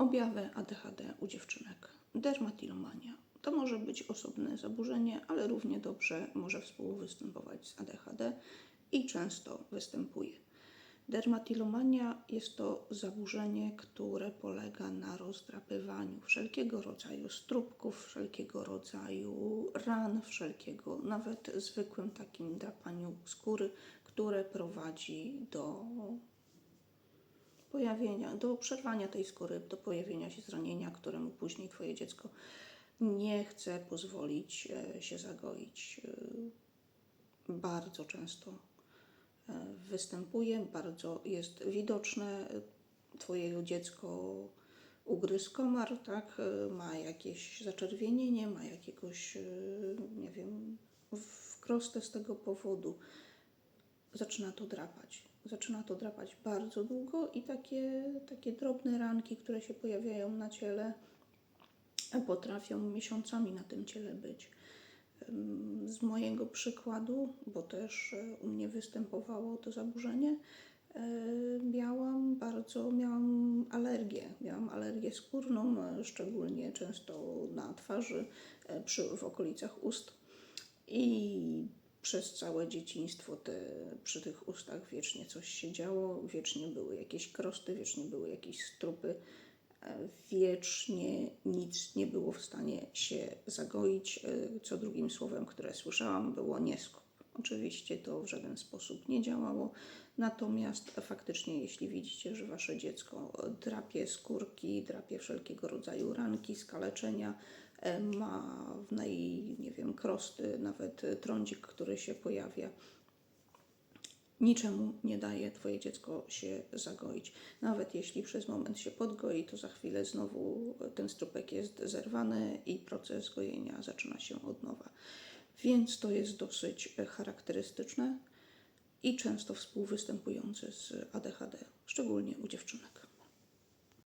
Objawy ADHD u dziewczynek. Dermatilomania. To może być osobne zaburzenie, ale równie dobrze może współwystępować z ADHD i często występuje. Dermatilomania jest to zaburzenie, które polega na rozdrapywaniu wszelkiego rodzaju strupków, wszelkiego rodzaju ran, wszelkiego, nawet zwykłym takim drapaniu skóry, które prowadzi do pojawienia, do przerwania tej skóry, do pojawienia się zranienia, któremu później Twoje dziecko nie chce pozwolić e, się zagoić. E, Bardzo często e, występuje, bardzo jest widoczne. Twoje dziecko ugryzł komar, tak? Ma jakieś zaczerwienienie, ma jakiegoś, nie wiem, wkrostę z tego powodu zaczyna to drapać. Zaczyna to drapać bardzo długo i takie, takie drobne ranki, które się pojawiają na ciele, potrafią miesiącami na tym ciele być. Z mojego przykładu, bo też e, u mnie występowało to zaburzenie, e, miałam bardzo, miałam alergię. Miałam alergię skórną, e, szczególnie często na twarzy, przy, w okolicach ust. I przez całe dzieciństwo te, przy tych ustach wiecznie coś się działo, wiecznie były jakieś krosty, wiecznie były jakieś strupy, e, wiecznie nic nie było w stanie się zagoić. E, Co drugim słowem, które słyszałam, było nieskop. Oczywiście to w żaden sposób nie działało, natomiast faktycznie, jeśli widzicie, że wasze dziecko drapie skórki, drapie wszelkiego rodzaju ranki, skaleczenia, e, ma w naj, wiem, krosty, nawet trądzik, który się pojawia, niczemu nie daje Twoje dziecko się zagoić. Nawet jeśli przez moment się podgoi, to za chwilę znowu ten strupek jest zerwany i proces gojenia zaczyna się od nowa. Więc to jest dosyć charakterystyczne i często współwystępujące z ADHD, szczególnie u dziewczynek.